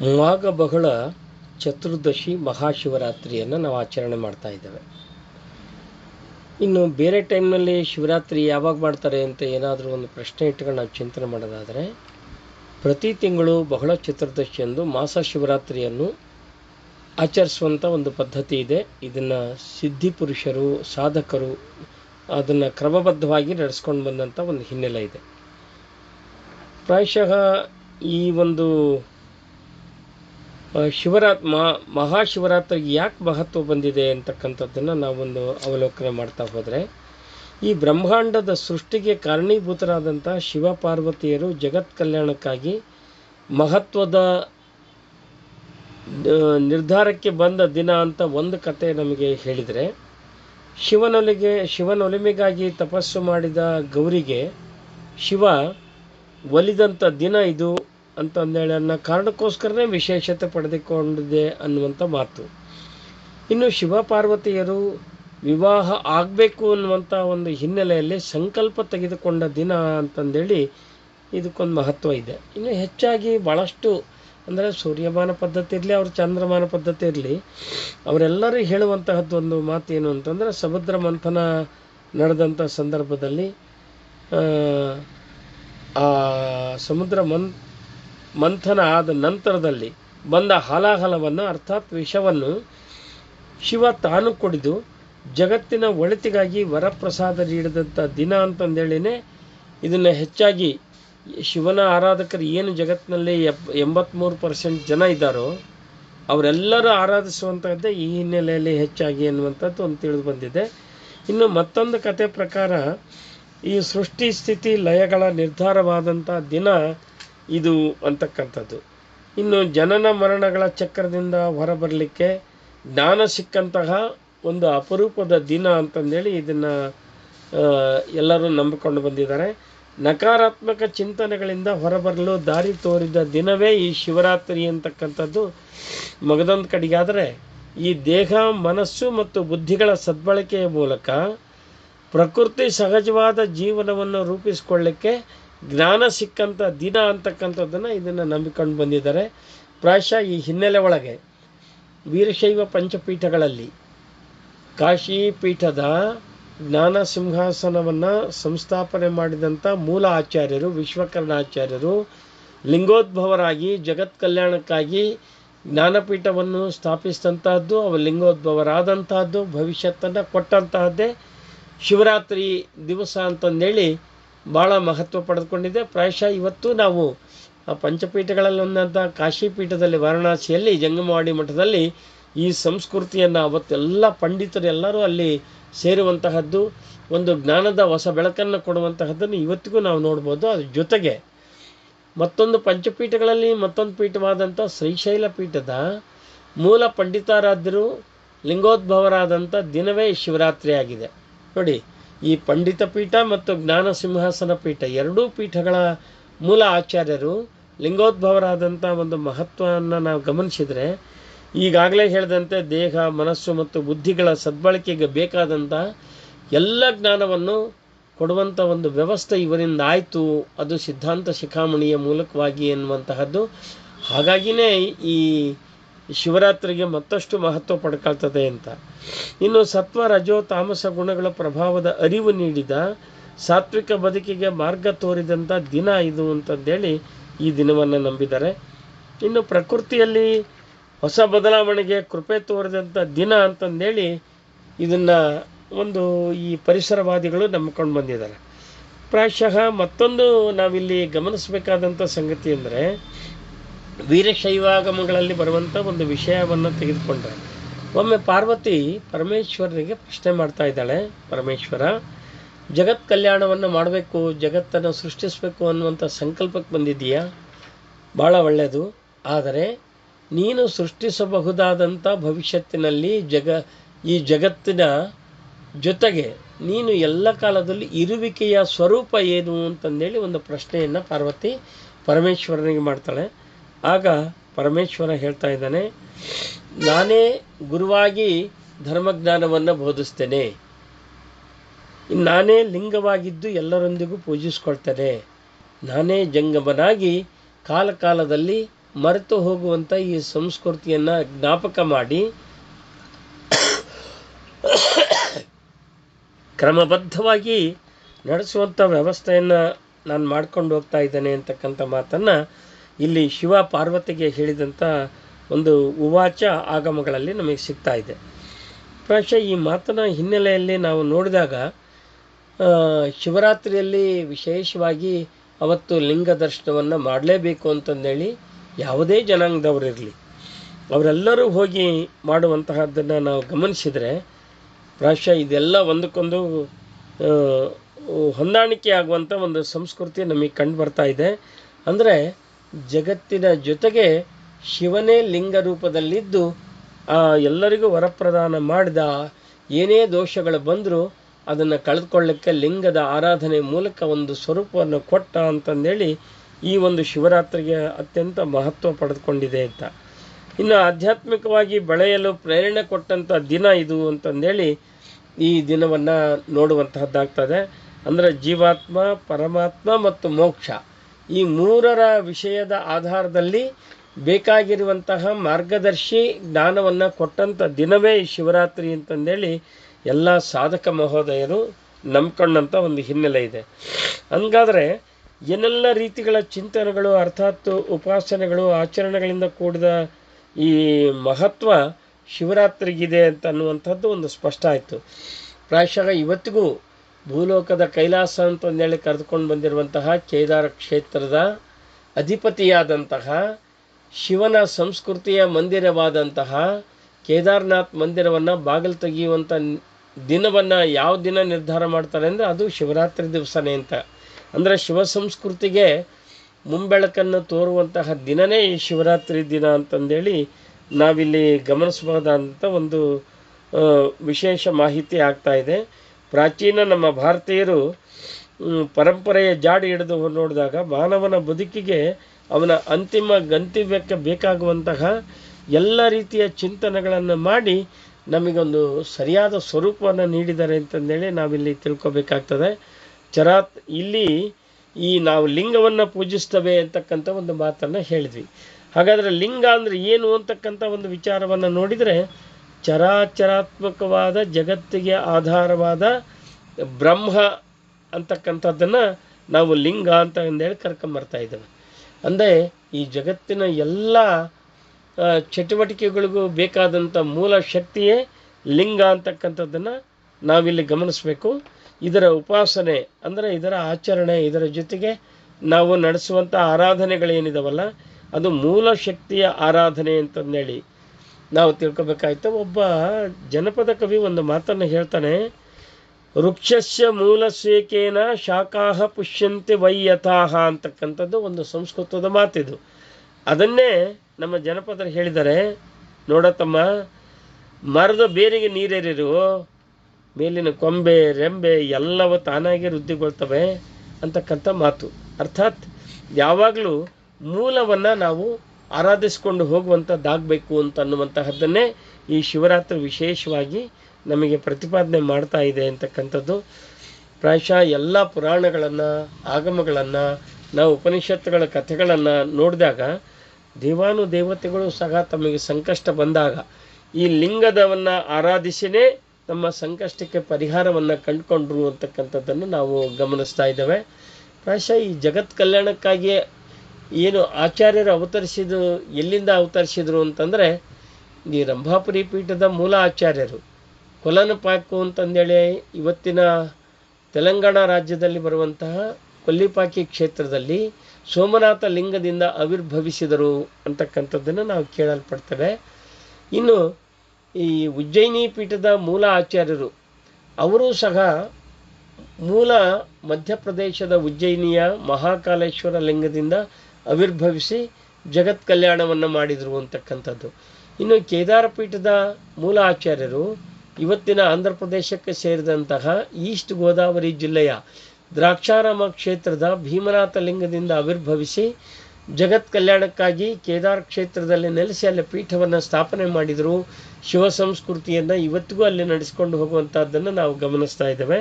ಮಾಘ ಬಹಳ ಚತುರ್ದಶಿ ಮಹಾಶಿವರಾತ್ರಿಯನ್ನು ನಾವು ಆಚರಣೆ ಮಾಡ್ತಾ ಇದ್ದೇವೆ. ಇನ್ನು ಬೇರೆ ಟೈಮ್ನಲ್ಲಿ ಶಿವರಾತ್ರಿ ಯಾವಾಗ ಮಾಡ್ತಾರೆ ಅಂತ ಏನಾದರೂ ಒಂದು ಪ್ರಶ್ನೆ ಇಟ್ಕೊಂಡು ನಾವು ಚಿಂತನೆ ಮಾಡೋದಾದರೆ, ಪ್ರತಿ ತಿಂಗಳು ಬಹಳ ಚತುರ್ದಶಿಯಂದು ಮಾಸ ಶಿವರಾತ್ರಿಯನ್ನು ಆಚರಿಸುವಂಥ ಒಂದು ಪದ್ಧತಿ ಇದೆ. ಇದನ್ನು ಸಿದ್ಧಿ ಪುರುಷರು, ಸಾಧಕರು ಅದನ್ನು ಕ್ರಮಬದ್ಧವಾಗಿ ನಡೆಸ್ಕೊಂಡು ಬಂದಂಥ ಒಂದು ಹಿನ್ನೆಲೆ ಇದೆ. ಪ್ರಾಯಶಃ ಈ ಒಂದು ಶಿವರಾತ್ ಮಹಾ ಮಹಾಶಿವರಾತ್ರಿಗೆ ಯಾಕೆ ಮಹತ್ವ ಬಂದಿದೆ ಅಂತಕ್ಕಂಥದ್ದನ್ನು ನಾವೊಂದು ಅವಲೋಕನೆ ಮಾಡ್ತಾ ಹೋದರೆ, ಈ ಬ್ರಹ್ಮಾಂಡದ ಸೃಷ್ಟಿಗೆ ಕಾರಣೀಭೂತರಾದಂಥ ಶಿವ ಪಾರ್ವತಿಯರು ಜಗತ್ ಕಲ್ಯಾಣಕ್ಕಾಗಿ ಮಹತ್ವದ ನಿರ್ಧಾರಕ್ಕೆ ಬಂದ ದಿನ ಅಂತ ಒಂದು ಕತೆ ನಮಗೆ ಹೇಳಿದರೆ, ಶಿವನೊಲಿಗೆ, ಶಿವನೊಲಿಮೆಗಾಗಿ ತಪಸ್ಸು ಮಾಡಿದ ಗೌರಿಗೆ ಶಿವ ಒಲಿದಂಥ ದಿನ ಇದು. ಅಂತಂದೇಳಿ ಅನ್ನೋ ಕಾರಣಕ್ಕೋಸ್ಕರನೇ ವಿಶೇಷತೆ ಪಡೆದುಕೊಂಡಿದೆ ಅನ್ನುವಂಥ ಮಾತು. ಇನ್ನು ಶಿವ ಪಾರ್ವತಿಯರು ವಿವಾಹ ಆಗಬೇಕು ಅನ್ನುವಂಥ ಒಂದು ಹಿನ್ನೆಲೆಯಲ್ಲಿ ಸಂಕಲ್ಪ ತೆಗೆದುಕೊಂಡ ದಿನ ಅಂತಂದೇಳಿ ಇದಕ್ಕೊಂದು ಮಹತ್ವ ಇದೆ. ಇನ್ನು ಹೆಚ್ಚಾಗಿ ಭಾಳಷ್ಟು ಅಂದರೆ ಸೂರ್ಯಮಾನ ಪದ್ಧತಿ ಇರಲಿ ಅವ್ರ ಚಂದ್ರಮಾನ ಪದ್ಧತಿ ಇರಲಿ ಅವರೆಲ್ಲರೂ ಹೇಳುವಂತಹದ್ದು ಒಂದು ಮಾತು ಏನು ಅಂತಂದರೆ ಸಮುದ್ರ ಮಂಥನ ನಡೆದಂಥ ಸಂದರ್ಭದಲ್ಲಿ ಆ, ಸಮುದ್ರ ಮನ್ ಮಂಥನ ಆದ ನಂತರದಲ್ಲಿ ಬಂದ ಹಲಾಹಲವನ್ನು, ಅರ್ಥಾತ್ ವಿಷವನ್ನು ಶಿವ ತಾನು ಕುಡಿದು ಜಗತ್ತಿನ ಒಳಿತಿಗಾಗಿ ವರಪ್ರಸಾದ ನೀಡಿದಂಥ ದಿನ ಅಂತಂದೇಳಿನೇ ಇದನ್ನು ಹೆಚ್ಚಾಗಿ ಶಿವನ ಆರಾಧಕರು ಏನು ಜಗತ್ತಿನಲ್ಲಿ ಎಪ್ ಎಂಬತ್ತ್ಮೂರು ಪರ್ಸೆಂಟ್ ಜನ ಇದ್ದಾರೋ ಅವರೆಲ್ಲರೂ ಆರಾಧಿಸುವಂಥದ್ದೇ ಈ ಹಿನ್ನೆಲೆಯಲ್ಲಿ ಹೆಚ್ಚಾಗಿ ಅನ್ನುವಂಥದ್ದು ಒಂದು ತಿಳಿದು ಬಂದಿದೆ. ಇನ್ನು ಮತ್ತೊಂದು ಕತೆ ಪ್ರಕಾರ ಈ ಸೃಷ್ಟಿ ಸ್ಥಿತಿ ಲಯಗಳ ನಿರ್ಧಾರವಾದಂಥ ದಿನ ಇದು ಅಂತಕ್ಕಂಥದ್ದು. ಇನ್ನು ಜನನ ಮರಣಗಳ ಚಕ್ರದಿಂದ ಹೊರಬರಲಿಕ್ಕೆ ಜ್ಞಾನ ಸಿಕ್ಕಂತಹ ಒಂದು ಅಪರೂಪದ ದಿನ ಅಂತಂದೇಳಿ ಇದನ್ನು ಎಲ್ಲರೂ ನಂಬಿಕೊಂಡು ಬಂದಿದ್ದಾರೆ. ನಕಾರಾತ್ಮಕ ಚಿಂತನೆಗಳಿಂದ ಹೊರಬರಲು ದಾರಿ ತೋರಿದ ದಿನವೇ ಈ ಶಿವರಾತ್ರಿ ಅಂತಕ್ಕಂಥದ್ದು. ಮಗದೊಂದು ಕಡೆಗಾದರೆ ಈ ದೇಹ, ಮನಸ್ಸು ಮತ್ತು ಬುದ್ಧಿಗಳ ಸದ್ಬಳಕೆಯ ಮೂಲಕ ಪ್ರಕೃತಿ ಸಹಜವಾದ ಜೀವನವನ್ನು ರೂಪಿಸಿಕೊಳ್ಳಿಕ್ಕೆ ಜ್ಞಾನ ಸಿಕ್ಕಂಥ ದಿನ ಅಂತಕ್ಕಂಥದ್ದನ್ನು ಇದನ್ನು ನಂಬಿಕೊಂಡು ಬಂದಿದ್ದಾರೆ. ಪ್ರಾಯಶಃ ಈ ಹಿನ್ನೆಲೆ ಒಳಗೆ ವೀರಶೈವ ಪಂಚಪೀಠಗಳಲ್ಲಿ ಕಾಶಿ ಪೀಠದ ಜ್ಞಾನ ಸಿಂಹಾಸನವನ್ನು ಸಂಸ್ಥಾಪನೆ ಮಾಡಿದಂಥ ಮೂಲ ಆಚಾರ್ಯರು, ವಿಶ್ವಕರ್ಣಾಚಾರ್ಯರು, ಲಿಂಗೋದ್ಭವರಾಗಿ, ಜಗತ್ ಕಲ್ಯಾಣಕ್ಕಾಗಿ ಜ್ಞಾನಪೀಠವನ್ನು ಸ್ಥಾಪಿಸಿದಂತಹದ್ದು, ಅವ ಲಿಂಗೋದ್ಭವರಾದಂತಹದ್ದು, ಭವಿಷ್ಯತ್ತನ್ನು ಕೊಟ್ಟಂತಹದ್ದೇ ಶಿವರಾತ್ರಿ ದಿವಸ ಅಂತಂದೇಳಿ ಭಾಳ ಮಹತ್ವ ಪಡೆದುಕೊಂಡಿದೆ. ಪ್ರಾಯಶಃ ಇವತ್ತು ನಾವು ಆ ಪಂಚಪೀಠಗಳಲ್ಲಿ ಒಂದಂಥ ಕಾಶಿ ಪೀಠದಲ್ಲಿ ವಾರಣಾಸಿಯಲ್ಲಿ ಜಂಗಮವಾಡಿ ಮಠದಲ್ಲಿ ಈ ಸಂಸ್ಕೃತಿಯನ್ನು ಅವತ್ತೆಲ್ಲ ಪಂಡಿತರೆಲ್ಲರೂ ಅಲ್ಲಿ ಸೇರುವಂತಹದ್ದು, ಒಂದು ಜ್ಞಾನದ ಹೊಸ ಬೆಳಕನ್ನು ಕೊಡುವಂತಹದ್ದನ್ನು ಇವತ್ತಿಗೂ ನಾವು ನೋಡ್ಬೋದು. ಅದ್ರ ಜೊತೆಗೆ ಮತ್ತೊಂದು ಪಂಚಪೀಠಗಳಲ್ಲಿ ಮತ್ತೊಂದು ಪೀಠವಾದಂಥ ಶ್ರೀಶೈಲ ಪೀಠದ ಮೂಲ ಪಂಡಿತಾರಾಧ್ಯರು ಲಿಂಗೋದ್ಭವರಾದಂಥ ದಿನವೇ ಶಿವರಾತ್ರಿ ಆಗಿದೆ ನೋಡಿ ಈ ಪಂಡಿತ ಪೀಠ ಮತ್ತು ಜ್ಞಾನ ಸಿಂಹಾಸನ ಪೀಠ ಎರಡೂ ಪೀಠಗಳ ಮೂಲ ಆಚಾರ್ಯರು ಲಿಂಗೋದ್ಭವರಾದಂಥ ಒಂದು ಮಹತ್ವವನ್ನು ನಾವು ಗಮನಿಸಿದರೆ, ಈಗಾಗಲೇ ಹೇಳಿದಂತೆ ದೇಹ, ಮನಸ್ಸು ಮತ್ತು ಬುದ್ಧಿಗಳ ಸದ್ಬಳಕೆಗೆ ಬೇಕಾದಂಥ ಎಲ್ಲ ಜ್ಞಾನವನ್ನು ಕೊಡುವಂಥ ಒಂದು ವ್ಯವಸ್ಥೆ ಇವರಿಂದ ಆಯಿತು. ಅದು ಸಿದ್ಧಾಂತ ಶಿಖಾಮಣಿಯ ಮೂಲಕವಾಗಿ ಎನ್ನುವಂತಹದ್ದು. ಹಾಗಾಗಿಯೇ ಈ ಶಿವರಾತ್ರಿಗೆ ಮತ್ತಷ್ಟು ಮಹತ್ವ ಪಡ್ಕೊಳ್ತದೆ ಅಂತ. ಇನ್ನು ಸತ್ವ, ರಜೋ, ತಾಮಸ ಗುಣಗಳ ಪ್ರಭಾವದ ಅರಿವು ನೀಡಿದ ಸಾತ್ವಿಕ ಬದುಕಿಗೆ ಮಾರ್ಗ ತೋರಿದಂಥ ದಿನ ಇದು ಅಂತಂದೇಳಿ ಈ ದಿನವನ್ನು ನಂಬಿದ್ದಾರೆ. ಇನ್ನು ಪ್ರಕೃತಿಯಲ್ಲಿ ಹೊಸ ಬದಲಾವಣೆಗೆ ಕೃಪೆ ತೋರಿದಂಥ ದಿನ ಅಂತಂದೇಳಿ ಇದನ್ನು ಒಂದು ಈ ಪರಿಸರವಾದಿಗಳು ನಂಬ್ಕೊಂಡು ಬಂದಿದ್ದಾರೆ. ಪ್ರಾಯಶಃ ಮತ್ತೊಂದು ನಾವಿಲ್ಲಿ ಗಮನಿಸಬೇಕಾದಂಥ ಸಂಗತಿ ಅಂದರೆ ವೀರಶೈವಾಗಮಗಳಲ್ಲಿ ಬರುವಂಥ ಒಂದು ವಿಷಯವನ್ನು ತೆಗೆದುಕೊಂಡ್ರೆ. ಒಮ್ಮೆ ಪಾರ್ವತಿ ಪರಮೇಶ್ವರನಿಗೆ ಪ್ರಶ್ನೆ ಮಾಡ್ತಾ ಇದ್ದಾಳೆ. ಪರಮೇಶ್ವರ, ಜಗತ್ ಕಲ್ಯಾಣವನ್ನು ಮಾಡಬೇಕು, ಜಗತ್ತನ್ನು ಸೃಷ್ಟಿಸಬೇಕು ಅನ್ನುವಂಥ ಸಂಕಲ್ಪಕ್ಕೆ ಬಂದಿದ್ದೀಯಾ? ಭಾಳ ಒಳ್ಳೆಯದು. ಆದರೆ ನೀನು ಸೃಷ್ಟಿಸಬಹುದಾದಂಥ ಭವಿಷ್ಯತ್ತಿನಲ್ಲಿ ಜಗ, ಈ ಜಗತ್ತಿನ ಜೊತೆಗೆ ನೀನು ಎಲ್ಲ ಕಾಲದಲ್ಲಿ ಇರುವಿಕೆಯ ಸ್ವರೂಪ ಏನು ಅಂತಂದೇಳಿ ಒಂದು ಪ್ರಶ್ನೆಯನ್ನು ಪಾರ್ವತಿ ಪರಮೇಶ್ವರನಿಗೆ ಮಾಡ್ತಾಳೆ. ಆಗ ಪರಮೇಶ್ವರ ಹೇಳ್ತಾ ಇದ್ದಾನೆ, ನಾನೇ ಗುರುವಾಗಿ ಧರ್ಮಜ್ಞಾನವನ್ನು ಬೋಧಿಸ್ತೇನೆ. ನಾನೇ ಲಿಂಗವಾಗಿದ್ದು ಎಲ್ಲರೊಂದಿಗೂ ಪೂಜಿಸ್ಕೊಳ್ತೇನೆ. ನಾನೇ ಜಂಗಮನಾಗಿ ಕಾಲಕಾಲದಲ್ಲಿ ಮರೆತು ಹೋಗುವಂಥ ಈ ಸಂಸ್ಕೃತಿಯನ್ನು ಜ್ಞಾಪಕ ಮಾಡಿ ಕ್ರಮಬದ್ಧವಾಗಿ ನಡೆಸುವಂಥ ವ್ಯವಸ್ಥೆಯನ್ನು ನಾನು ಮಾಡ್ಕೊಂಡು ಹೋಗ್ತಾ ಇದ್ದೇನೆ ಅಂತಕ್ಕಂಥ ಮಾತನ್ನು ಇಲ್ಲಿ ಶಿವ ಪಾರ್ವತಿಗೆ ಹೇಳಿದಂಥ ಒಂದು ಉವಾಚ ಆಗಮಗಳಲ್ಲಿ ನಮಗೆ ಸಿಗ್ತಾ ಇದೆ. ಪ್ರಾಯಶಃ ಈ ಮಾತನ ಹಿನ್ನೆಲೆಯಲ್ಲಿ ನಾವು ನೋಡಿದಾಗ ಶಿವರಾತ್ರಿಯಲ್ಲಿ ವಿಶೇಷವಾಗಿ ಅವತ್ತು ಲಿಂಗ ದರ್ಶನವನ್ನು ಮಾಡಲೇಬೇಕು ಅಂತಂದೇಳಿ ಯಾವುದೇ ಜನಾಂಗದವರಿರಲಿ ಅವರೆಲ್ಲರೂ ಹೋಗಿ ಮಾಡುವಂತಹದ್ದನ್ನು ನಾವು ಗಮನಿಸಿದರೆ ಪ್ರಾಯಶಃ ಇದೆಲ್ಲ ಒಂದಕ್ಕೊಂದು ಹೊಂದಾಣಿಕೆ ಆಗುವಂಥ ಒಂದು ಸಂಸ್ಕೃತಿ ನಮಗೆ ಕಂಡು ಬರ್ತಾ ಇದೆ. ಅಂದರೆ ಜಗತ್ತಿನ ಜೊತೆಗೆ ಶಿವನೇ ಲಿಂಗ ರೂಪದಲ್ಲಿದ್ದು, ಆ ಎಲ್ಲರಿಗೂ ವರಪ್ರದಾನ ಮಾಡಿದ ಏನೇ ದೋಷಗಳು ಬಂದರೂ ಅದನ್ನು ಕಳೆದುಕೊಳ್ಳಕ್ಕೆ ಲಿಂಗದ ಆರಾಧನೆ ಮೂಲಕ ಒಂದು ಸ್ವರೂಪವನ್ನು ಕೊಟ್ಟ ಅಂತಂದೇಳಿ ಈ ಒಂದು ಶಿವರಾತ್ರಿಗೆ ಅತ್ಯಂತ ಮಹತ್ವ ಪಡೆದುಕೊಂಡಿದೆ ಅಂತ. ಇನ್ನು ಆಧ್ಯಾತ್ಮಿಕವಾಗಿ ಬೆಳೆಯಲು ಪ್ರೇರಣೆ ಕೊಟ್ಟಂಥ ದಿನ ಇದು ಅಂತಂದೇಳಿ ಈ ದಿನವನ್ನು ನೋಡುವಂತಹದ್ದಾಗ್ತದೆ. ಅಂದರೆ ಜೀವಾತ್ಮ, ಪರಮಾತ್ಮ ಮತ್ತು ಮೋಕ್ಷ. ಈ ಮೂರರ ವಿಷಯದ ಆಧಾರದಲ್ಲಿ ಬೇಕಾಗಿರುವಂತಹ ಮಾರ್ಗದರ್ಶಿ ಜ್ಞಾನವನ್ನು ಕೊಟ್ಟಂಥ ದಿನವೇ ಶಿವರಾತ್ರಿ ಅಂತಂದೇಳಿ ಎಲ್ಲ ಸಾಧಕ ಮಹೋದಯರು ನಂಬ್ಕೊಂಡಂಥ ಒಂದು ಹಿನ್ನೆಲೆ ಇದೆ. ಹಂಗಾದರೆ ಏನೆಲ್ಲ ರೀತಿಗಳ ಚಿಂತನೆಗಳು ಅರ್ಥಾತ್ ಉಪಾಸನೆಗಳು ಆಚರಣೆಗಳಿಂದ ಕೂಡಿದ ಈ ಮಹತ್ವ ಶಿವರಾತ್ರಿಗಿದೆ ಅಂತ ಅನ್ನುವಂಥದ್ದು ಒಂದು ಸ್ಪಷ್ಟ ಆಯಿತು. ಪ್ರಾಯಶಃ ಇವತ್ತಿಗೂ ಭೂಲೋಕದ ಕೈಲಾಸ ಅಂತಂದೇಳಿ ಕರೆದುಕೊಂಡು ಬಂದಿರುವಂತಹ ಕೇದಾರ ಕ್ಷೇತ್ರದ ಅಧಿಪತಿಯಾದಂತಹ ಶಿವನ ಸಂಸ್ಕೃತಿಯ ಮಂದಿರವಾದಂತಹ ಕೇದಾರನಾಥ್ ಮಂದಿರವನ್ನು ಬಾಗಿಲು ತೆಗೆಯುವಂಥ ದಿನವನ್ನು ಯಾವ ದಿನ ನಿರ್ಧಾರ ಮಾಡ್ತಾರೆ ಅಂದರೆ ಅದು ಶಿವರಾತ್ರಿ ದಿವಸನೇ ಅಂತ. ಅಂದರೆ ಶಿವ ಸಂಸ್ಕೃತಿಗೆ ಮುಂಬೆಳಕನ್ನು ತೋರುವಂತಹ ದಿನನೇ ಈ ಶಿವರಾತ್ರಿ ದಿನ ಅಂತಂದೇಳಿ ನಾವಿಲ್ಲಿ ಗಮನಿಸಬಹುದಾದಂಥ ಒಂದು ವಿಶೇಷ ಮಾಹಿತಿ ಆಗ್ತಾ ಇದೆ. ಪ್ರಾಚೀನ ನಮ್ಮ ಭಾರತೀಯರು ಪರಂಪರೆಯ ಜಾಡಿ ಹಿಡಿದು ನೋಡಿದಾಗ ಮಾನವನ ಬದುಕಿಗೆ ಅವನ ಅಂತಿಮ ಗಂತವ್ಯಕ್ಕೆ ಬೇಕಾಗುವಂತಹ ಎಲ್ಲ ರೀತಿಯ ಚಿಂತನೆಗಳನ್ನು ಮಾಡಿ ನಮಗೊಂದು ಸರಿಯಾದ ಸ್ವರೂಪವನ್ನು ನೀಡಿದ್ದಾರೆ ಅಂತಂದೇಳಿ ನಾವಿಲ್ಲಿ ತಿಳ್ಕೊಬೇಕಾಗ್ತದೆ. ಚರಾತ್, ಇಲ್ಲಿ ಈ ನಾವು ಲಿಂಗವನ್ನು ಪೂಜಿಸ್ತವೆ ಅಂತಕ್ಕಂಥ ಒಂದು ಮಾತನ್ನು ಹೇಳಿದ್ವಿ. ಹಾಗಾದರೆ ಲಿಂಗ ಅಂದರೆ ಏನು ಅಂತಕ್ಕಂಥ ಒಂದು ವಿಚಾರವನ್ನು ನೋಡಿದರೆ ಚರಾಚರಾತ್ಮಕವಾದ ಜಗತ್ತಿಗೆ ಆಧಾರವಾದ ಬ್ರಹ್ಮ ಅಂತಕ್ಕಂಥದ್ದನ್ನು ನಾವು ಲಿಂಗ ಅಂತ ಅಂದೇಳಿ ಕರ್ಕೊಂಬರ್ತಾ ಇದ್ದೇವೆ. ಅಂದರೆ ಈ ಜಗತ್ತಿನ ಎಲ್ಲ ಚಟುವಟಿಕೆಗಳಿಗೂ ಬೇಕಾದಂಥ ಮೂಲ ಶಕ್ತಿಯೇ ಲಿಂಗ ಅಂತಕ್ಕಂಥದ್ದನ್ನು ನಾವಿಲ್ಲಿ ಗಮನಿಸಬೇಕು. ಇದರ ಉಪಾಸನೆ ಅಂದರೆ ಇದರ ಆಚರಣೆ, ಇದರ ಜೊತೆಗೆ ನಾವು ನಡೆಸುವಂಥ ಆರಾಧನೆಗಳೇನಿದಾವಲ್ಲ, ಅದು ಮೂಲ ಶಕ್ತಿಯ ಆರಾಧನೆ ಅಂತಂದೇಳಿ ನಾವು ತಿಳ್ಕೊಬೇಕಾಯ್ತು, ಒಬ್ಬ ಜನಪದ ಕವಿ ಒಂದು ಮಾತನ್ನು ಹೇಳ್ತಾನೆ, ವೃಕ್ಷಸ್ಯ ಮೂಲಸೇಕೇನ ಶಾಖಾಹ ಪುಷ್ಯಂತೆ ವೈಯಥಾಹ ಅಂತಕ್ಕಂಥದ್ದು ಒಂದು ಸಂಸ್ಕೃತದ ಮಾತಿದು. ಅದನ್ನೇ ನಮ್ಮ ಜನಪದರು ಹೇಳಿದ್ದಾರೆ ನೋಡತ್ತಮ್ಮ ಮರದ ಬೇರಿಗೆ ನೀರೇರಿರು, ಮೇಲಿನ ಕೊಂಬೆ, ರೆಂಬೆ ಎಲ್ಲವೂ ತಾನಾಗಿ ವೃದ್ಧಿಗೊಳ್ತವೆ ಅಂತಕ್ಕಂಥ ಮಾತು. ಅರ್ಥಾತ್ ಯಾವಾಗಲೂ ಮೂಲವನ್ನು ನಾವು ಆರಾಧಿಸಿಕೊಂಡು ಹೋಗುವಂಥದ್ದಾಗಬೇಕು ಅಂತ ಅನ್ನುವಂತಹದ್ದನ್ನೇ ಈ ಶಿವರಾತ್ರಿ ವಿಶೇಷವಾಗಿ ನಮಗೆ ಪ್ರತಿಪಾದನೆ ಮಾಡ್ತಾ ಇದೆ ಅಂತಕ್ಕಂಥದ್ದು. ಪ್ರಾಯಶಃ ಎಲ್ಲ ಪುರಾಣಗಳನ್ನು, ಆಗಮಗಳನ್ನು, ನಾವು ಉಪನಿಷತ್ತುಗಳ ಕಥೆಗಳನ್ನು ನೋಡಿದಾಗ ದೇವಾನು ದೇವತೆಗಳು ಸಹ ತಮಗೆ ಸಂಕಷ್ಟ ಬಂದಾಗ ಈ ಲಿಂಗದವನ್ನು ಆರಾಧಿಸಿನೇ ನಮ್ಮ ಸಂಕಷ್ಟಕ್ಕೆ ಪರಿಹಾರವನ್ನು ಕಂಡುಕೊಂಡ್ರು ಅಂತಕ್ಕಂಥದ್ದನ್ನು ನಾವು ಗಮನಿಸ್ತಾ ಇದ್ದೇವೆ. ಪ್ರಾಯಶಃ ಈ ಜಗತ್ ಕಲ್ಯಾಣಕ್ಕಾಗಿ ಏನು ಆಚಾರ್ಯರು ಅವತರಿಸಿದ್ದು ಎಲ್ಲಿಂದ ಅವತರಿಸಿದ್ರು ಅಂತಂದರೆ, ಈ ರಂಭಾಪುರಿ ಪೀಠದ ಮೂಲ ಆಚಾರ್ಯರು. ಕೊಲನಪಾಕು ಅಂತಂದೇಳಿ ಇವತ್ತಿನ ತೆಲಂಗಾಣ ರಾಜ್ಯದಲ್ಲಿ ಬರುವಂತಹ ಕೊಲ್ಲಿಪಾಕಿ ಕ್ಷೇತ್ರದಲ್ಲಿ ಸೋಮನಾಥ ಲಿಂಗದಿಂದ ಆವಿರ್ಭವಿಸಿದರು ಅಂತಕ್ಕಂಥದ್ದನ್ನು ನಾವು ಕೇಳಲ್ಪಡ್ತೇವೆ. ಇನ್ನು ಈ ಉಜ್ಜಯಿನಿ ಪೀಠದ ಮೂಲ ಆಚಾರ್ಯರು, ಅವರು ಸಹ ಮೂಲ ಮಧ್ಯಪ್ರದೇಶದ ಉಜ್ಜಯಿನಿಯ ಮಹಾಕಾಲೇಶ್ವರ ಲಿಂಗದಿಂದ ಆವಿರ್ಭವಿಸಿ ಜಗತ್ ಕಲ್ಯಾಣವನ್ನು ಮಾಡಿದರು ಅಂತಕ್ಕಂಥದ್ದು. ಇನ್ನು ಕೇದಾರ ಪೀಠದ ಮೂಲ ಆಚಾರ್ಯರು ಇವತ್ತಿನ ಆಂಧ್ರ ಪ್ರದೇಶಕ್ಕೆ ಸೇರಿದಂತಹ ಈಸ್ಟ್ ಗೋದಾವರಿ ಜಿಲ್ಲೆಯ ದ್ರಾಕ್ಷಾರಾಮ ಕ್ಷೇತ್ರದ ಭೀಮನಾಥ ಲಿಂಗದಿಂದ ಆವಿರ್ಭವಿಸಿ ಜಗತ್ ಕಲ್ಯಾಣಕ್ಕಾಗಿ ಕೇದಾರ ಕ್ಷೇತ್ರದಲ್ಲಿ ನೆಲೆಸಿ ಅಲ್ಲಿ ಪೀಠವನ್ನು ಸ್ಥಾಪನೆ ಮಾಡಿದರು. ಶಿವ ಸಂಸ್ಕೃತಿಯನ್ನು ಇವತ್ತಿಗೂ ಅಲ್ಲಿ ನಡೆಸಿಕೊಂಡು ಹೋಗುವಂಥದ್ದನ್ನು ನಾವು ಗಮನಿಸ್ತಾ ಇದ್ದೇವೆ.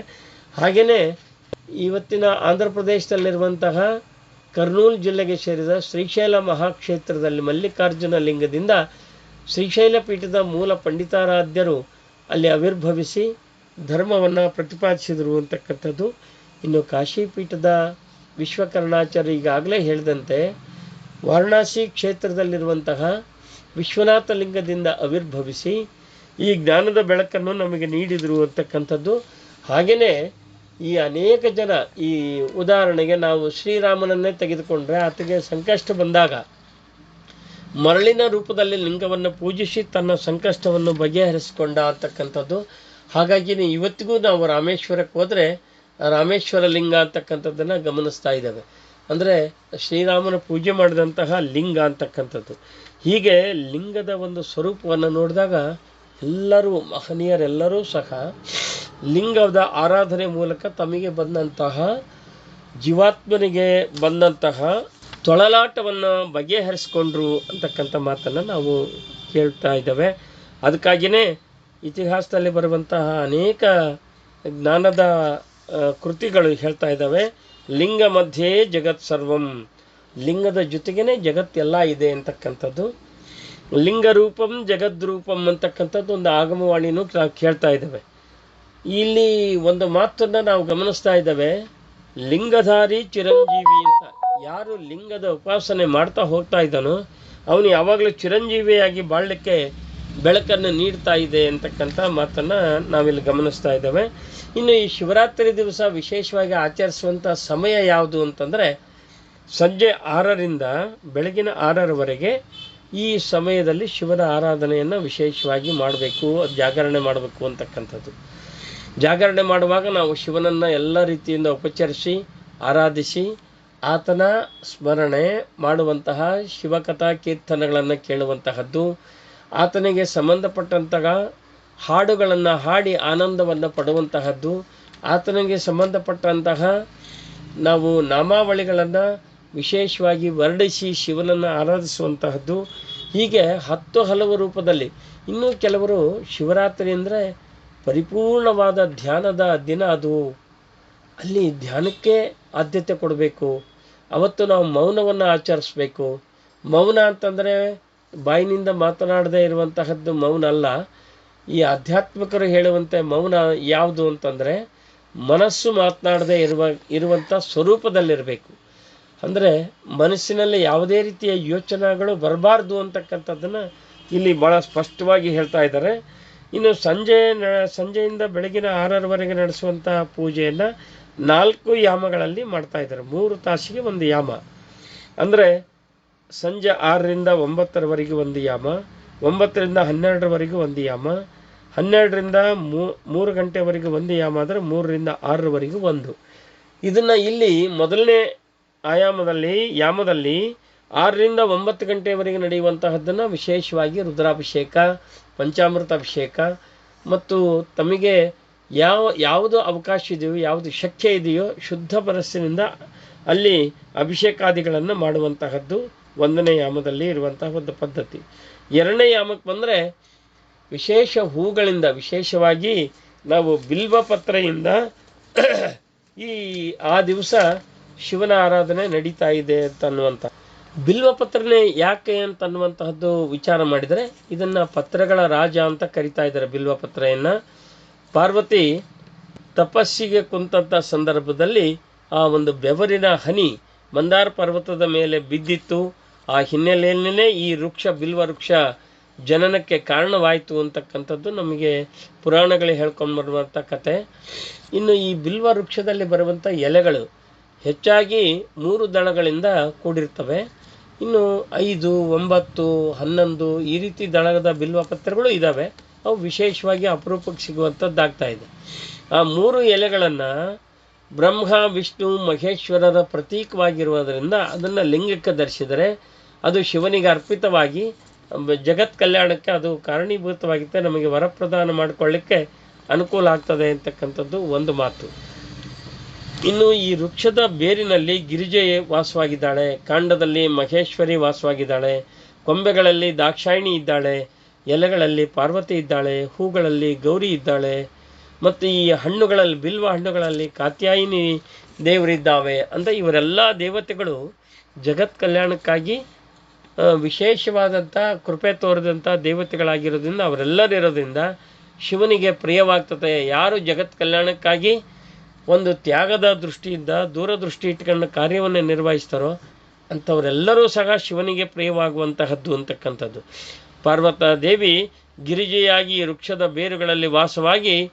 ಹಾಗೆಯೇ ಇವತ್ತಿನ ಆಂಧ್ರ ಪ್ರದೇಶದಲ್ಲಿರುವಂತಹ ಕರ್ನೂಲು ಜಿಲ್ಲೆಗೆ ಸೇರಿದ ಶ್ರೀಶೈಲ ಮಹಾಕ್ಷೇತ್ರದಲ್ಲಿ ಮಲ್ಲಿಕಾರ್ಜುನ ಲಿಂಗದಿಂದ ಶ್ರೀಶೈಲ ಪೀಠದ ಮೂಲ ಪಂಡಿತಾರಾಧ್ಯರು ಅಲ್ಲಿ ಆವಿರ್ಭವಿಸಿ ಧರ್ಮವನ್ನು ಪ್ರತಿಪಾದಿಸಿದರು ಅಂತಕ್ಕಂಥದ್ದು. ಇನ್ನು ಕಾಶಿ ಪೀಠದ ವಿಶ್ವಕರ್ಣಾಚಾರ್ಯ ಈಗಾಗಲೇ ಹೇಳಿದಂತೆ ವಾರಣಾಸಿ ಕ್ಷೇತ್ರದಲ್ಲಿರುವಂತಹ ವಿಶ್ವನಾಥ ಲಿಂಗದಿಂದ ಆವಿರ್ಭವಿಸಿ ಈ ಜ್ಞಾನದ ಬೆಳಕನ್ನು ನಮಗೆ ನೀಡಿದರು ಅಂತಕ್ಕಂಥದ್ದು. ಹಾಗೆಯೇ ಈ ಅನೇಕ ಜನ ಈ ಉದಾಹರಣೆಗೆ ನಾವು ಶ್ರೀರಾಮನನ್ನೇ ತೆಗೆದುಕೊಂಡ್ರೆ ಆತಗೆ ಸಂಕಷ್ಟ ಬಂದಾಗ ಮರಳಿನ ರೂಪದಲ್ಲಿ ಲಿಂಗವನ್ನು ಪೂಜಿಸಿ ತನ್ನ ಸಂಕಷ್ಟವನ್ನು ಬಗೆಹರಿಸಿಕೊಂಡ ಅಂತಕ್ಕಂಥದ್ದು. ಹಾಗಾಗಿ ಇವತ್ತಿಗೂ ನಾವು ರಾಮೇಶ್ವರಕ್ಕೆ ಹೋದರೆ ರಾಮೇಶ್ವರ ಲಿಂಗ ಅಂತಕ್ಕಂಥದ್ದನ್ನು ಗಮನಿಸ್ತಾ ಇದ್ದೇವೆ. ಅಂದರೆ ಶ್ರೀರಾಮನ ಪೂಜೆ ಮಾಡಿದಂತಹ ಲಿಂಗ ಅಂತಕ್ಕಂಥದ್ದು. ಹೀಗೆ ಲಿಂಗದ ಒಂದು ಸ್ವರೂಪವನ್ನು ನೋಡಿದಾಗ ಎಲ್ಲರೂ ಮಹನೀಯರೆಲ್ಲರೂ ಸಹ ಲಿಂಗದ ಆರಾಧನೆ ಮೂಲಕ ತಮಗೆ ಬಂದಂತಹ ಜೀವಾತ್ಮನಿಗೆ ಬಂದಂತಹ ತೊಳಲಾಟವನ್ನು ಬಗೆಹರಿಸ್ಕೊಂಡ್ರು ಅಂತಕ್ಕಂಥ ಮಾತನ್ನು ನಾವು ಕೇಳ್ತಾ ಇದ್ದೇವೆ. ಅದಕ್ಕಾಗಿಯೇ ಇತಿಹಾಸದಲ್ಲಿ ಬರುವಂತಹ ಅನೇಕ ಜ್ಞಾನದ ಕೃತಿಗಳು ಹೇಳ್ತಾ ಇದ್ದಾವೆ. ಲಿಂಗ ಮಧ್ಯೆ ಜಗತ್ ಸರ್ವಂ. ಲಿಂಗದ ಜೊತೆಗೇನೆ ಜಗತ್ತೆಲ್ಲ ಇದೆ ಅಂತಕ್ಕಂಥದ್ದು. ಲಿಂಗರೂಪಂ ಜಗದ್ರೂಪಂ ಅಂತಕ್ಕಂಥದ್ದು ಒಂದು ಆಗಮವಾಣಿನೂ ಕೇಳ್ತಾ ಇದ್ದೇವೆ. ಇಲ್ಲಿ ಒಂದು ಮಾತನ್ನು ನಾವು ಗಮನಿಸ್ತಾ ಇದ್ದೇವೆ. ಲಿಂಗಧಾರಿ ಚಿರಂಜೀವಿ ಅಂತ. ಯಾರು ಲಿಂಗದ ಉಪಾಸನೆ ಮಾಡ್ತಾ ಹೋಗ್ತಾ ಇದ್ದಾನೋ, ಅವನು ಯಾವಾಗಲೂ ಚಿರಂಜೀವಿಯಾಗಿ ಬಾಳಲಿಕ್ಕೆ ಬೆಳಕನ್ನು ನೀಡ್ತಾ ಇದೆ ಅಂತಕ್ಕಂಥ ಮಾತನ್ನು ನಾವಿಲ್ಲಿ ಗಮನಿಸ್ತಾ ಇದ್ದೇವೆ. ಇನ್ನು ಈ ಶಿವರಾತ್ರಿ ದಿವಸ ವಿಶೇಷವಾಗಿ ಆಚರಿಸುವಂಥ ಸಮಯ ಯಾವುದು ಅಂತಂದರೆ, ಸಂಜೆ ಆರರಿಂದ ಬೆಳಗಿನ ಆರರವರೆಗೆ ಈ ಸಮಯದಲ್ಲಿ ಶಿವನ ಆರಾಧನೆಯನ್ನು ವಿಶೇಷವಾಗಿ ಮಾಡಬೇಕು, ಜಾಗರಣೆ ಮಾಡಬೇಕು ಅಂತಕ್ಕಂಥದ್ದು. ಜಾಗರಣೆ ಮಾಡುವಾಗ ನಾವು ಶಿವನನ್ನು ಎಲ್ಲ ರೀತಿಯಿಂದ ಉಪಚರಿಸಿ, ಆರಾಧಿಸಿ, ಆತನ ಸ್ಮರಣೆ ಮಾಡುವಂತಹ ಶಿವಕಥಾ ಕೀರ್ತನೆಗಳನ್ನು ಕೇಳುವಂತಹದ್ದು, ಆತನಿಗೆ ಸಂಬಂಧಪಟ್ಟಂತಹ ಹಾಡುಗಳನ್ನು ಹಾಡಿ ಆನಂದವನ್ನು ಪಡುವಂತಹದ್ದು, ಆತನಿಗೆ ಸಂಬಂಧಪಟ್ಟಂತಹ ನಾವು ನಾಮಾವಳಿಗಳನ್ನು ವಿಶೇಷವಾಗಿ ವರ್ಣಿಸಿ ಶಿವನನ್ನು ಆರಾಧಿಸುವಂತಹದ್ದು. ಹೀಗೆ ಹತ್ತು ಹಲವು ರೂಪದಲ್ಲಿ ಇನ್ನೂ ಕೆಲವರು ಶಿವರಾತ್ರಿ ಅಂದರೆ ಪರಿಪೂರ್ಣವಾದ ಧ್ಯಾನದ ದಿನ ಅದು. ಅಲ್ಲಿ ಧ್ಯಾನಕ್ಕೆ ಆದ್ಯತೆ ಕೊಡಬೇಕು. ಅವತ್ತು ನಾವು ಮೌನವನ್ನು ಆಚರಿಸ್ಬೇಕು. ಮೌನ ಅಂತಂದರೆ ಬಾಯಿನಿಂದ ಮಾತನಾಡದೇ ಇರುವಂತಹದ್ದು ಮೌನ ಅಲ್ಲ. ಈ ಆಧ್ಯಾತ್ಮಿಕರು ಹೇಳುವಂತೆ ಮೌನ ಯಾವುದು ಅಂತಂದರೆ ಮನಸ್ಸು ಮಾತನಾಡದೇ ಇರುವ ಇರುವಂಥ ಸ್ವರೂಪದಲ್ಲಿರಬೇಕು. ಅಂದರೆ ಮನಸ್ಸಿನಲ್ಲಿ ಯಾವುದೇ ರೀತಿಯ ಯೋಚನೆಗಳು ಬರಬಾರ್ದು ಅಂತಕ್ಕಂಥದ್ದನ್ನು ಇಲ್ಲಿ ಭಾಳ ಸ್ಪಷ್ಟವಾಗಿ ಹೇಳ್ತಾ ಇದ್ದಾರೆ. ಇನ್ನು ಸಂಜೆ ಸಂಜೆಯಿಂದ ಬೆಳಗಿನ ಆರರವರೆಗೆ ನಡೆಸುವಂಥ ಪೂಜೆಯನ್ನು ನಾಲ್ಕು ಯಾಮಗಳಲ್ಲಿ ಮಾಡ್ತಾ ಇದ್ದಾರೆ. ಮೂರು ತಾಸಿಗೆ ಒಂದು ಯಾಮ. ಅಂದರೆ ಸಂಜೆ ಆರರಿಂದ ಒಂಬತ್ತರವರೆಗೆ ಒಂದು ಯಾಮ, ಒಂಬತ್ತರಿಂದ ಹನ್ನೆರಡರವರೆಗೂ ಒಂದು ಯಾಮ, ಹನ್ನೆರಡರಿಂದ ಮೂರು ಗಂಟೆವರೆಗೂ ಒಂದು ಯಾಮ, ಆದರೆ ಮೂರರಿಂದ ಆರರವರೆಗೂ ಒಂದು. ಇದನ್ನು ಇಲ್ಲಿ ಮೊದಲನೇ ಆಯಾಮದಲ್ಲಿ, ಯಾಮದಲ್ಲಿ ಆರರಿಂದ ಒಂಬತ್ತು ಗಂಟೆವರೆಗೆ ನಡೆಯುವಂತಹದ್ದನ್ನು ವಿಶೇಷವಾಗಿ ರುದ್ರಾಭಿಷೇಕ ಪಂಚಾಮೃತ ಅಭಿಷೇಕ ಮತ್ತು ತಮಗೆ ಯಾವ, ಯಾವುದು ಅವಕಾಶ ಇದೆಯೋ, ಯಾವುದು ಶಕ್ಯ ಇದೆಯೋ ಶುದ್ಧ ಮನಸ್ಸಿನಿಂದ ಅಲ್ಲಿ ಅಭಿಷೇಕಾದಿಗಳನ್ನು ಮಾಡುವಂತಹದ್ದು ಒಂದನೇ ಯಾಮದಲ್ಲಿ ಇರುವಂತಹ ಒಂದು ಪದ್ಧತಿ. ಎರಡನೇ ಯಾಮಕ್ಕೆ ಬಂದರೆ ವಿಶೇಷ ಹೂಗಳಿಂದ, ವಿಶೇಷವಾಗಿ ನಾವು ಬಿಲ್ವ ಪತ್ರೆಯಿಂದ ಈ ಆ ದಿವಸ ಶಿವನ ಆರಾಧನೆ ನಡೀತಾ ಇದೆ ಅಂತ ಅನ್ನುವಂಥ ಬಿಲ್ವ ಪತ್ರನೇ ಯಾಕೆ ಅಂತ ಅನ್ನುವಂತಹದ್ದು ವಿಚಾರ ಮಾಡಿದರೆ, ಇದನ್ನು ಪತ್ರಗಳ ರಾಜ ಅಂತ ಕರಿತಾ ಇದ್ದಾರೆ ಬಿಲ್ವ ಪತ್ರೆಯನ್ನು. ಪಾರ್ವತಿ ತಪಸ್ಸಿಗೆ ಕುಂತಂಥ ಸಂದರ್ಭದಲ್ಲಿ ಆ ಒಂದು ಬೆವರಿನ ಹನಿ ಮಂದಾರ ಪರ್ವತದ ಮೇಲೆ ಬಿದ್ದಿತ್ತು. ಆ ಹಿನ್ನೆಲೆಯಲ್ಲೇ ಈ ವೃಕ್ಷ, ಬಿಲ್ವ ವೃಕ್ಷ ಜನನಕ್ಕೆ ಕಾರಣವಾಯಿತು ಅಂತಕ್ಕಂಥದ್ದು ನಮಗೆ ಪುರಾಣಗಳು ಹೇಳ್ಕೊಂಡು ಬರುವಂಥ ಕತೆ. ಇನ್ನು ಈ ಬಿಲ್ವ ವೃಕ್ಷದಲ್ಲಿ ಬರುವಂಥ ಎಲೆಗಳು ಹೆಚ್ಚಾಗಿ ಮೂರು ದಳಗಳಿಂದ ಕೂಡಿರ್ತವೆ. ಇನ್ನು ಐದು, ಒಂಬತ್ತು, ಹನ್ನೊಂದು ಈ ರೀತಿ ದಳದ ಬಿಲ್ವ ಪತ್ರಗಳು ಇದ್ದಾವೆ ಅವು ವಿಶೇಷವಾಗಿ ಅಪರೂಪಕ್ಕೆ ಸಿಗುವಂಥದ್ದಾಗ್ತಾ ಇದೆ. ಆ ಮೂರು ಎಲೆಗಳನ್ನು ಬ್ರಹ್ಮ, ವಿಷ್ಣು, ಮಹೇಶ್ವರರ ಪ್ರತೀಕವಾಗಿರುವುದರಿಂದ ಅದನ್ನು ಲಿಂಗಕ್ಕೆ ಧರಿಸಿದರೆ ಅದು ಶಿವನಿಗೆ ಅರ್ಪಿತವಾಗಿ ಜಗತ್ ಕಲ್ಯಾಣಕ್ಕೆ ಅದು ಕಾರಣೀಭೂತವಾಗಿತ್ತೆ ನಮಗೆ ವರಪ್ರದಾನ ಮಾಡಿಕೊಳ್ಳಿಕ್ಕೆ ಅನುಕೂಲ ಆಗ್ತದೆ ಅಂತಕ್ಕಂಥದ್ದು ಒಂದು ಮಾತು. ಇನ್ನು ಈ ವೃಕ್ಷದ ಬೇರಿನಲ್ಲಿ ಗಿರಿಜೆ ವಾಸವಾಗಿದ್ದಾಳೆ. ಕಾಂಡದಲ್ಲಿ ಮಹೇಶ್ವರಿ ವಾಸವಾಗಿದ್ದಾಳೆ. ಕೊಂಬೆಗಳಲ್ಲಿ ದಾಕ್ಷಾಯಿಣಿ ಇದ್ದಾಳೆ. ಎಲೆಗಳಲ್ಲಿ ಪಾರ್ವತಿ ಇದ್ದಾಳೆ. ಹೂಗಳಲ್ಲಿ ಗೌರಿ ಇದ್ದಾಳೆ. ಮತ್ತು ಈ ಹಣ್ಣುಗಳಲ್ಲಿ, ಬಿಲ್ವ ಹಣ್ಣುಗಳಲ್ಲಿ ಕಾತ್ಯಾಯಿನಿ ದೇವರಿದ್ದಾವೆ ಅಂತ ಇವರೆಲ್ಲ ದೇವತೆಗಳು ಜಗತ್ ಕಲ್ಯಾಣಕ್ಕಾಗಿ ವಿಶೇಷವಾದಂಥ ಕೃಪೆ ತೋರಿದಂಥ ದೇವತೆಗಳಾಗಿರೋದ್ರಿಂದ, ಅವರೆಲ್ಲರಿರೋದ್ರಿಂದ ಶಿವನಿಗೆ ಪ್ರಿಯವಾಗ್ತದೆ. ಯಾರು ಜಗತ್ ಕಲ್ಯಾಣಕ್ಕಾಗಿ ಒಂದು ತ್ಯಾಗದ ದೃಷ್ಟಿಯಿಂದ ದೂರದೃಷ್ಟಿ ಇಟ್ಕೊಂಡು ಕಾರ್ಯವನ್ನು ನಿರ್ವಹಿಸ್ತಾರೋ ಅಂಥವರೆಲ್ಲರೂ ಸಹ ಶಿವನಿಗೆ ಪ್ರಿಯವಾಗುವಂತಹದ್ದು ಅಂತಕ್ಕಂಥದ್ದು. ಪಾರ್ವತ ದೇವಿ ಗಿರಿಜೆಯಾಗಿ ವೃಕ್ಷದ ಬೇರುಗಳಲ್ಲಿ ವಾಸವಾಗಿ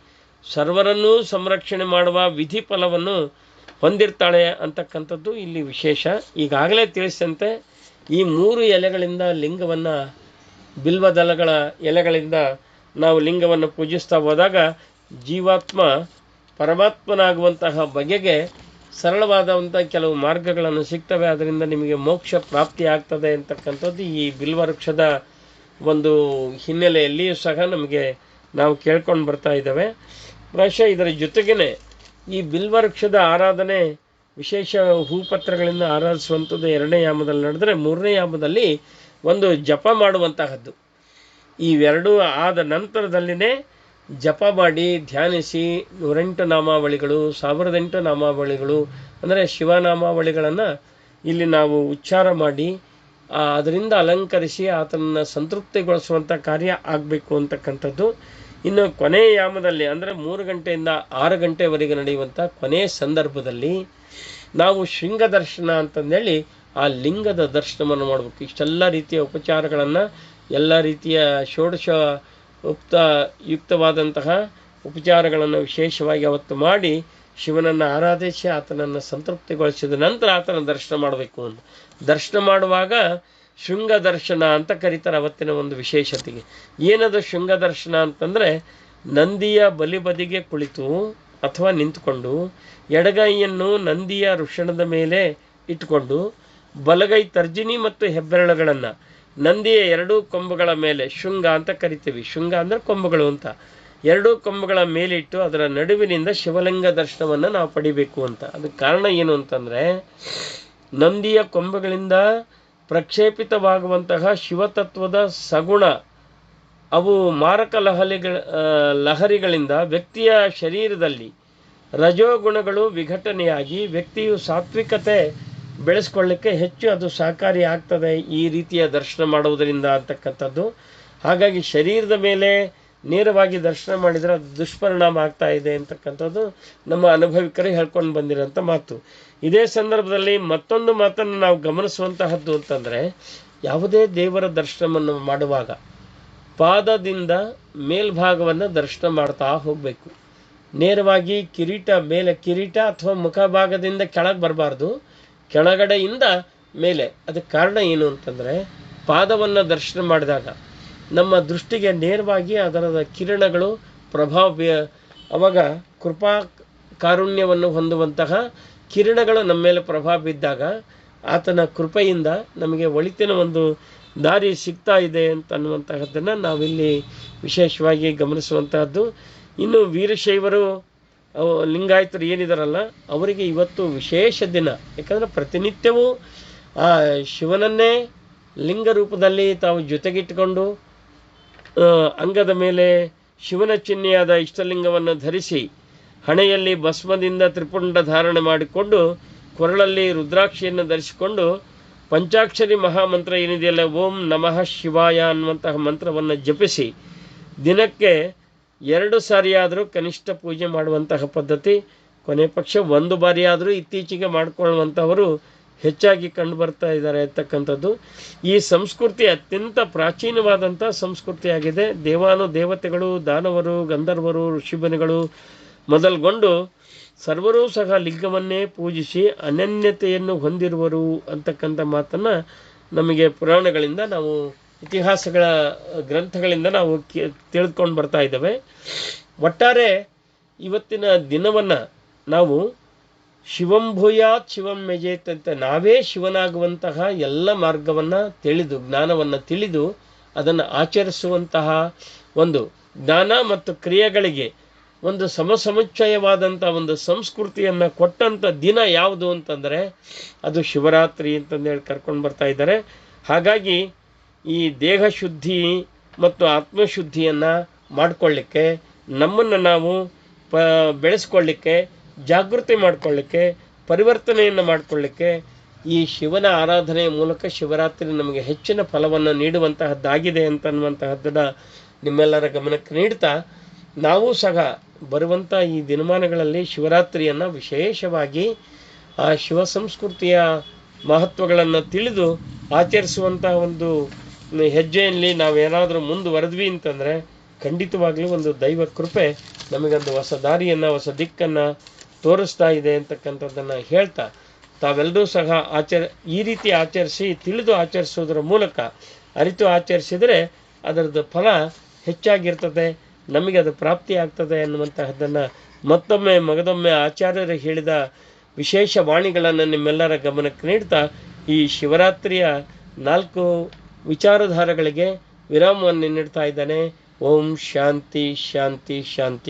ಸರ್ವರನ್ನೂ ಸಂರಕ್ಷಣೆ ಮಾಡುವ ವಿಧಿ ಫಲವನ್ನು ಹೊಂದಿರ್ತಾಳೆ ಅಂತಕ್ಕಂಥದ್ದು ಇಲ್ಲಿ ವಿಶೇಷ. ಈಗಾಗಲೇ ತಿಳಿಸಿದಂತೆ ಈ ಮೂರು ಎಲೆಗಳಿಂದ ಲಿಂಗವನ್ನು ಬಿಲ್ವದಲಗಳ ಎಲೆಗಳಿಂದ ನಾವು ಲಿಂಗವನ್ನು ಪೂಜಿಸ್ತಾ ಹೋದಾಗ ಜೀವಾತ್ಮ ಪರಮಾತ್ಮನಾಗುವಂತಹ ಬಗೆಗೆ ಸರಳವಾದಂಥ ಕೆಲವು ಮಾರ್ಗಗಳನ್ನು ಸಿಗ್ತವೆ. ಅದರಿಂದ ನಿಮಗೆ ಮೋಕ್ಷ ಪ್ರಾಪ್ತಿ ಆಗ್ತದೆ ಅಂತಕ್ಕಂಥದ್ದು ಈ ಬಿಲ್ವವೃಕ್ಷದ ಒಂದು ಹಿನ್ನೆಲೆಯಲ್ಲಿಯೂ ಸಹ ನಮಗೆ ನಾವು ಕೇಳ್ಕೊಂಡು ಬರ್ತಾ ಇದ್ದಾವೆ. ಬಹುಶಃ ಇದರ ಜೊತೆಗೇ ಈ ಬಿಲ್ವವೃಕ್ಷದ ಆರಾಧನೆ ವಿಶೇಷ ಹೂಪತ್ರಗಳಿಂದ ಆರಾಧಿಸುವಂಥದ್ದು ಎರಡನೇ ಯಾಮದಲ್ಲಿ ನಡೆದರೆ ಮೂರನೇ ಯಾಮದಲ್ಲಿ ಒಂದು ಜಪ ಮಾಡುವಂತಹದ್ದು. ಇವೆರಡೂ ಆದ ನಂತರದಲ್ಲಿನೇ ಜಪ ಮಾಡಿ ಧ್ಯಾನಿಸಿ ನೂರೆಂಟು ನಾಮಾವಳಿಗಳು ಸಾವಿರದ ಎಂಟು ನಾಮಾವಳಿಗಳು, ಅಂದರೆ ಶಿವನಾಮಾವಳಿಗಳನ್ನು ಇಲ್ಲಿ ನಾವು ಉಚ್ಚಾರ ಮಾಡಿ ಅದರಿಂದ ಅಲಂಕರಿಸಿ ಆತನನ್ನು ಸಂತೃಪ್ತಿಗೊಳಿಸುವಂಥ ಕಾರ್ಯ ಆಗಬೇಕು ಅಂತಕ್ಕಂಥದ್ದು. ಇನ್ನು ಕೊನೆಯ ಯಾಮದಲ್ಲಿ, ಅಂದರೆ ಮೂರು ಗಂಟೆಯಿಂದ ಆರು ಗಂಟೆವರೆಗೆ ನಡೆಯುವಂಥ ಕೊನೆಯ ಸಂದರ್ಭದಲ್ಲಿ ನಾವು ಶೃಂಗ ದರ್ಶನ ಅಂತಂದೇಳಿ ಆ ಲಿಂಗದ ದರ್ಶನವನ್ನು ಮಾಡಬೇಕು. ಇಷ್ಟೆಲ್ಲ ರೀತಿಯ ಉಪಚಾರಗಳನ್ನು, ಎಲ್ಲ ರೀತಿಯ ಷೋಡಶ ಉಕ್ತ ಯುಕ್ತವಾದಂತಹ ಉಪಚಾರಗಳನ್ನು ವಿಶೇಷವಾಗಿ ಅವತ್ತು ಮಾಡಿ ಶಿವನನ್ನು ಆರಾಧಿಸಿ ಆತನನ್ನು ಸಂತೃಪ್ತಿಗೊಳಿಸಿದ ನಂತರ ಆತನ ದರ್ಶನ ಮಾಡಬೇಕು ಅಂತ. ದರ್ಶನ ಮಾಡುವಾಗ ಶೃಂಗ ದರ್ಶನ ಅಂತ ಕರೀತಾರೆ ಅವತ್ತಿನ ಒಂದು ವಿಶೇಷತೆಗೆ. ಏನದು ಶೃಂಗ ದರ್ಶನ ಅಂತಂದರೆ ನಂದಿಯ ಬಲಿಬದಿಗೆ ಕುಳಿತು ಅಥವಾ ನಿಂತುಕೊಂಡು ಎಡಗೈಯನ್ನು ನಂದಿಯ ವೃಷಣದ ಮೇಲೆ ಇಟ್ಟುಕೊಂಡು ಬಲಗೈ ತರ್ಜಿನಿ ಮತ್ತು ಹೆಬ್ಬೆರಳುಗಳನ್ನು ನಂದಿಯ ಎರಡೂ ಕೊಂಬುಗಳ ಮೇಲೆ ಶೃಂಗ ಅಂತ ಕರಿತೀವಿ. ಶೃಂಗ ಅಂದರೆ ಕೊಂಬುಗಳು ಅಂತ. ಎರಡೂ ಕೊಂಬುಗಳ ಮೇಲಿಟ್ಟು ಅದರ ನಡುವಿನಿಂದ ಶಿವಲಿಂಗ ದರ್ಶನವನ್ನು ನಾವು ಪಡಿಬೇಕು ಅಂತ. ಅದಕ್ಕೆ ಕಾರಣ ಏನು ಅಂತಂದರೆ, ನಂದಿಯ ಕೊಂಬುಗಳಿಂದ ಪ್ರಕ್ಷೇಪಿತವಾಗುವಂತಹ ಶಿವತತ್ವದ ಸಗುಣ, ಅವು ಮಾರಕ ಲಹರಿಗಳ ಲಹರಿಗಳಿಂದ ವ್ಯಕ್ತಿಯ ಶರೀರದಲ್ಲಿ ರಜೋಗುಣಗಳು ವಿಘಟನೆಯಾಗಿ ವ್ಯಕ್ತಿಯು ಸಾತ್ವಿಕತೆ ಬೆಳೆಸ್ಕೊಳ್ಳಿಕ್ಕೆ ಹೆಚ್ಚು ಅದು ಸಹಕಾರಿ ಆಗ್ತದೆ ಈ ರೀತಿಯ ದರ್ಶನ ಮಾಡುವುದರಿಂದ ಅಂತಕ್ಕಂಥದ್ದು. ಹಾಗಾಗಿ ಶರೀರದ ಮೇಲೆ ನೇರವಾಗಿ ದರ್ಶನ ಮಾಡಿದರೆ ಅದು ದುಷ್ಪರಿಣಾಮ ಆಗ್ತಾ ಇದೆ ಅಂತಕ್ಕಂಥದ್ದು ನಮ್ಮ ಅನುಭವಿಕರೇ ಹೇಳ್ಕೊಂಡು ಬಂದಿರೋಂಥ ಮಾತು. ಇದೇ ಸಂದರ್ಭದಲ್ಲಿ ಮತ್ತೊಂದು ಮಾತನ್ನು ನಾವು ಗಮನಿಸುವಂತಹದ್ದು ಅಂತಂದರೆ, ಯಾವುದೇ ದೇವರ ದರ್ಶನವನ್ನು ಮಾಡುವಾಗ ಪಾದದಿಂದ ಮೇಲ್ಭಾಗವನ್ನು ದರ್ಶನ ಮಾಡ್ತಾ ಹೋಗಬೇಕು. ನೇರವಾಗಿ ಕಿರೀಟ ಮೇಲೆ ಕಿರೀಟ ಅಥವಾ ಮುಖಭಾಗದಿಂದ ಕೆಳಗೆ ಬರಬಾರ್ದು. ಕೆಳಗಡೆಯಿಂದ ಮೇಲೆ. ಅದಕ್ಕೆ ಕಾರಣ ಏನು ಅಂತಂದರೆ, ಪಾದವನ್ನು ದರ್ಶನ ಮಾಡಿದಾಗ ನಮ್ಮ ದೃಷ್ಟಿಗೆ ನೇರವಾಗಿ ಅದರ ಕಿರಣಗಳು ಪ್ರಭಾವ ಬೀ- ಅವಾಗ ಕೃಪಾ ಕಾರುಣ್ಯವನ್ನು ಹೊಂದುವಂತಹ ಕಿರಣಗಳು ನಮ್ಮ ಮೇಲೆ ಪ್ರಭಾವ ಬಿದ್ದಾಗ ಆತನ ಕೃಪೆಯಿಂದ ನಮಗೆ ಒಳಿತಿನ ಒಂದು ದಾರಿ ಸಿಗ್ತಾ ಇದೆ ಅಂತ ಅನ್ನುವಂತಹದ್ದನ್ನು ನಾವಿಲ್ಲಿ ವಿಶೇಷವಾಗಿ ಗಮನಿಸುವಂತಹದ್ದು. ಇನ್ನು ವೀರಶೈವರು ಲಿಂಗಾಯತರು ಏನಿದಾರಲ್ಲ, ಅವರಿಗೆ ಇವತ್ತು ವಿಶೇಷ ದಿನ. ಯಾಕಂದರೆ ಪ್ರತಿನಿತ್ಯವೂ ಆ ಶಿವನನ್ನೇ ಲಿಂಗ ರೂಪದಲ್ಲಿ ತಾವು ಜೊತೆಗಿಟ್ಟುಕೊಂಡು ಅಂಗದ ಮೇಲೆ ಶಿವನ ಚಿಹ್ನೆಯಾದ ಇಷ್ಟಲಿಂಗವನ್ನು ಧರಿಸಿ ಹಣೆಯಲ್ಲಿ ಭಸ್ಮದಿಂದ ತ್ರಿಪುಂಡ ಧಾರಣೆ ಮಾಡಿಕೊಂಡು, ಕೊರಳಲ್ಲಿ ರುದ್ರಾಕ್ಷಿಯನ್ನು ಧರಿಸಿಕೊಂಡು, ಪಂಚಾಕ್ಷರಿ ಮಹಾಮಂತ್ರ ಏನಿದೆಯಲ್ಲ, ಓಂ ನಮಃ ಶಿವಾಯ ಅನ್ನುವಂತಹ ಮಂತ್ರವನ್ನು ಜಪಿಸಿ, ದಿನಕ್ಕೆ ಎರಡು ಸಾರಿಯಾದರೂ ಕನಿಷ್ಠ ಪೂಜೆ ಮಾಡುವಂತಹ ಪದ್ಧತಿ ಕೊನೆ ಪಕ್ಷ ಒಂದು ಬಾರಿಯಾದರೂ ಇತ್ತೀಚೆಗೆ ಮಾಡಿಕೊಳ್ಳುವಂಥವರು ಹೆಚ್ಚಾಗಿ ಕಂಡು ಬರ್ತಾ ಇದ್ದಾರೆ ಅಂತಕ್ಕಂಥದ್ದು. ಈ ಸಂಸ್ಕೃತಿ ಅತ್ಯಂತ ಪ್ರಾಚೀನವಾದಂಥ ಸಂಸ್ಕೃತಿಯಾಗಿದೆ. ದೇವಾನು ದೇವತೆಗಳು, ದಾನವರು, ಗಂಧರ್ವರು ಋಷಿಬನಿಗಳು ಮೊದಲುಗೊಂಡು ಸರ್ವರೂ ಸಹ ಲಿಂಗವನ್ನೇ ಪೂಜಿಸಿ ಅನನ್ಯತೆಯನ್ನು ಹೊಂದಿರುವರು ಅಂತಕ್ಕಂಥ ಮಾತನ್ನು ನಮಗೆ ಪುರಾಣಗಳಿಂದ ನಾವು ಇತಿಹಾಸಗಳ ಗ್ರಂಥಗಳಿಂದ ನಾವು ತಿಳಿದುಕೊಂಡು ಬರ್ತಾ ಇದ್ದೇವೆ. ಒಟ್ಟಾರೆ ಇವತ್ತಿನ ದಿನವನ್ನು ನಾವು ಶಿವಂ ಭೂಯಾತ್ ಶಿವಂ ಮೆಜೇತ್ ಅಂತ ನಾವೇ ಶಿವನಾಗುವಂತಹ ಎಲ್ಲ ಮಾರ್ಗವನ್ನು ತಿಳಿದು, ಜ್ಞಾನವನ್ನು ತಿಳಿದು ಅದನ್ನು ಆಚರಿಸುವಂತಹ ಒಂದು ಜ್ಞಾನ ಮತ್ತು ಕ್ರಿಯೆಗಳಿಗೆ ಒಂದು ಸಮಸಮುಚ್ಚಯವಾದಂಥ ಒಂದು ಸಂಸ್ಕೃತಿಯನ್ನು ಕೊಟ್ಟಂಥ ದಿನ ಯಾವುದು ಅಂತಂದರೆ ಅದು ಶಿವರಾತ್ರಿ ಅಂತಂದೇಳಿ ಕರ್ಕೊಂಡು ಬರ್ತಾ ಇದ್ದಾರೆ. ಹಾಗಾಗಿ ಈ ದೇಹ ಶುದ್ಧಿ ಮತ್ತು ಆತ್ಮಶುದ್ಧಿಯನ್ನು ಮಾಡಿಕೊಳ್ಳಿಕ್ಕೆ, ನಮ್ಮನ್ನು ನಾವು ಪ, ಬೆಳೆಸ್ಕೊಳ್ಳಿಕ್ಕೆ, ಜಾಗೃತಿ ಮಾಡಿಕೊಳ್ಳಿಕ್ಕೆ, ಪರಿವರ್ತನೆಯನ್ನು ಮಾಡಿಕೊಳ್ಳಿಕ್ಕೆ ಈ ಶಿವನ ಆರಾಧನೆಯ ಮೂಲಕ ಶಿವರಾತ್ರಿ ನಮಗೆ ಹೆಚ್ಚಿನ ಫಲವನ್ನು ನೀಡುವಂತಹದ್ದಾಗಿದೆ ಅಂತನ್ನುವಂತಹದ್ದನ್ನು ನಿಮ್ಮೆಲ್ಲರ ಗಮನಕ್ಕೆ ನೀಡ್ತಾ, ನಾವು ಸಹ ಬರುವಂಥ ಈ ದಿನಮಾನಗಳಲ್ಲಿ ಶಿವರಾತ್ರಿಯನ್ನು ವಿಶೇಷವಾಗಿ ಆ ಶಿವ ಸಂಸ್ಕೃತಿಯ ಮಹತ್ವಗಳನ್ನು ತಿಳಿದು ಆಚರಿಸುವಂತಹ ಒಂದು ಹೆಜ್ಜೆಯಲ್ಲಿ ನಾವೇನಾದರೂ ಮುಂದುವರೆದ್ವಿ ಅಂತಂದರೆ ಖಂಡಿತವಾಗಲೂ ಒಂದು ದೈವ ಕೃಪೆ ನಮಗೊಂದು ಹೊಸ ದಾರಿಯನ್ನು, ಹೊಸ ದಿಕ್ಕನ್ನು ತೋರಿಸ್ತಾ ಇದೆ ಅಂತಕ್ಕಂಥದ್ದನ್ನು ಹೇಳ್ತಾ ತಾವೆಲ್ಲರೂ ಸಹ ಆಚರ, ಈ ರೀತಿ ಆಚರಿಸಿ, ತಿಳಿದು ಆಚರಿಸೋದ್ರ ಮೂಲಕ ಅರಿತು ಆಚರಿಸಿದರೆ ಅದರದ್ದು ಫಲ ಹೆಚ್ಚಾಗಿರ್ತದೆ, ನಮಗೆ ಅದು ಪ್ರಾಪ್ತಿ ಆಗ್ತದೆ ಅನ್ನುವಂತಹದ್ದನ್ನು ಮತ್ತೊಮ್ಮೆ ಮಗದೊಮ್ಮೆ ಆಚಾರ್ಯರು ಹೇಳಿದ ವಿಶೇಷ ವಾಣಿಗಳನ್ನು ನಿಮ್ಮೆಲ್ಲರ ಗಮನಕ್ಕೆ ನೀಡ್ತಾ, ಈ ಶಿವರಾತ್ರಿಯ ನಾಲ್ಕು ವಿಚಾರಧಾರೆಗಳಿಗೆ ವಿರಾಮವನ್ನು ನೀಡ್ತಾ ಇದ್ದಾನೆ. ಓಂ ಶಾಂತಿ ಶಾಂತಿ ಶಾಂತಿ.